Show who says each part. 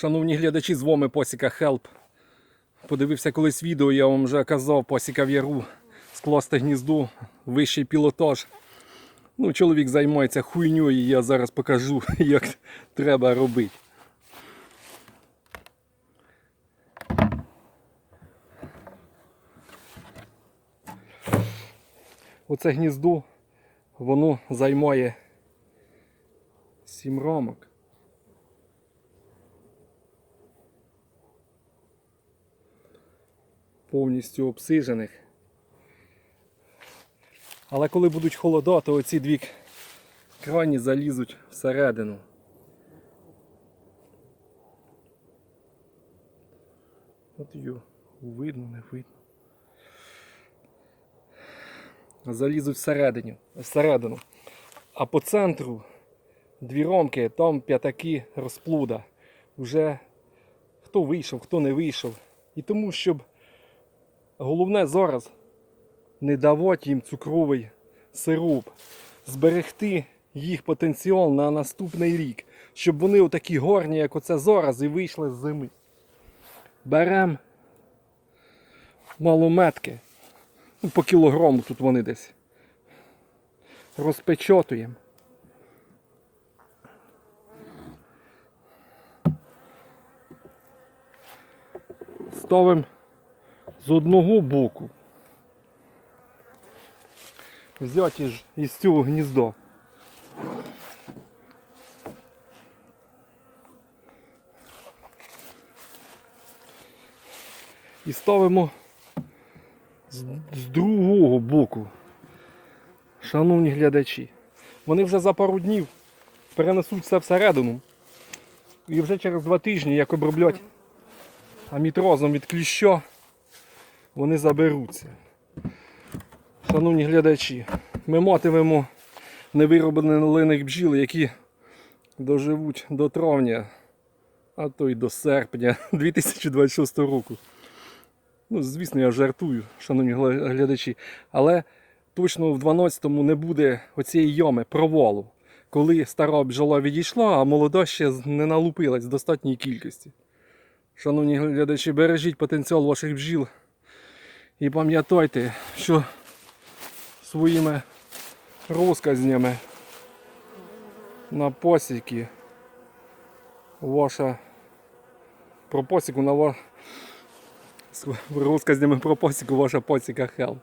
Speaker 1: Шановні глядачі, з вами Посіка Хелп. Подивився колись відео, я вам вже казав, Посіка в яру, скласти гнізду, вищий пілотаж. Ну, чоловік займається хуйньою, і я зараз покажу, як треба робити. Оце гніздо, воно займає 7 рамок. Повністю обсижених. Але коли будуть холода, то оці дві крані залізуть всередину. От його видно, не видно. Залізуть всередину, всередину. А по центру дві ромки, там п'ятаки розплуда. Уже хто вийшов, хто не вийшов. І тому, щоб Головне зараз не давати їм цукровий сироп, зберегти їх потенціал на наступний рік, щоб вони отакі горні, як оце зараз, і вийшли з зими. Беремо малометки, ну, по кілограму тут вони десь. Розпечатуємо. Ставимо з одного боку. Взяти ж із цього гнізда. І ставимо з, з другого боку. Шановні глядачі. Вони вже за пару днів перенесуть все всередину. І вже через два тижні, як оброблять амітрозом від кліща, вони заберуться. Шановні глядачі, ми матимемо невироблених бджіл, які доживуть до травня, а то й до серпня 2026 року. Ну, звісно, я жартую, шановні глядачі, але точно в 12-му не буде оцієї ями провалу, коли стара бджола відійшла, а молода ще не налупилась в достатній кількості. Шановні глядачі, бережіть потенціал ваших бджіл. І пам'ятайте, що своїми розказнями на посіки ваша про посіку на ва... розказнями про посіку ваша посіка хелп.